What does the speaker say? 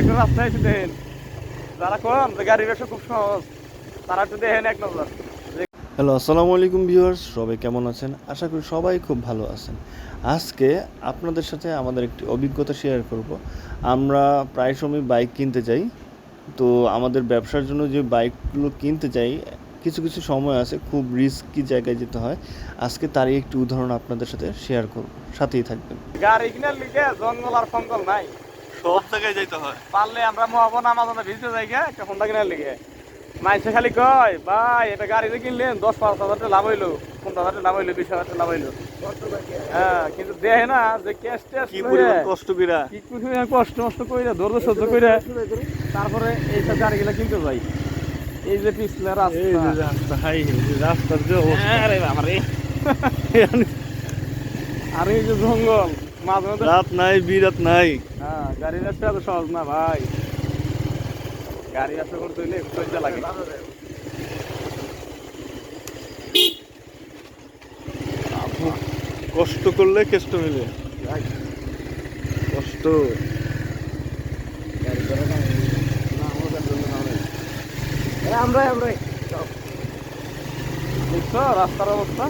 একটা রাস্তা এসে দেখেন। যারা কম যে গাড়ি ব্যবসা খুব সহজ। তারা একটু দেখেন এক নজর। হ্যালো আসসালামু আলাইকুম ভিউয়ার্স সবাই কেমন আছেন? আশা করি সবাই খুব ভালো আছেন। আজকে আপনাদের সাথে আমাদের একটি অভিজ্ঞতা শেয়ার করব। আমরা প্রায় সময় বাইক কিনতে যাই। তো আমাদের ব্যবসার জন্য যে বাইকগুলো কিনতে যাই কিছু কিছু সময় আছে খুব রিস্কি জায়গায় যেতে হয়। আজকে তারই একটি উদাহরণ আপনাদের সাথে শেয়ার করব। সাথেই থাকবেন। গাড়ি কিনার লিগে জঙ্গল আর ফঙ্গল নাই। সব জায়গায় যেতে হয়। পারলে আমরা মহাবন আমাজনে ভিজতে যাই গে একটা ফোনটা কিনার লিগে। মাইসে খালি কয় ভাই এটা গাড়িতে কিনলেন দশ পাঁচ হাজার টাকা লাভ হইল পনেরো হাজার টাকা লাভ হইল বিশ হাজার টাকা লাভ হইল। হ্যাঁ কিন্তু দেখে না যে ক্যাশ ট্যাশ কি পরিমাণ কষ্ট বিরা। কি পরিমাণ কষ্ট মষ্ট কইরা ধৈর্য সহ্য কইরা তারপরে এইসব গাড়িগুলো কিনতে যাই। এই যে পিছলে এই যে রাস্তা হাই রাস্তার যে অবস্থা। আরে বাবা রে আর এই যে জঙ্গল। রাত নাই বিরাত নাই। হ্যাঁ গাড়ি ব্যবসা এত সহজ না ভাই। গাড়ি ব্যবসা করতে হইলে ধৈর্য লাগে। কষ্ট করলে কেষ্ট মিলে কষ্ট। আমরা আমরা দেখছ রাস্তার অবস্থা?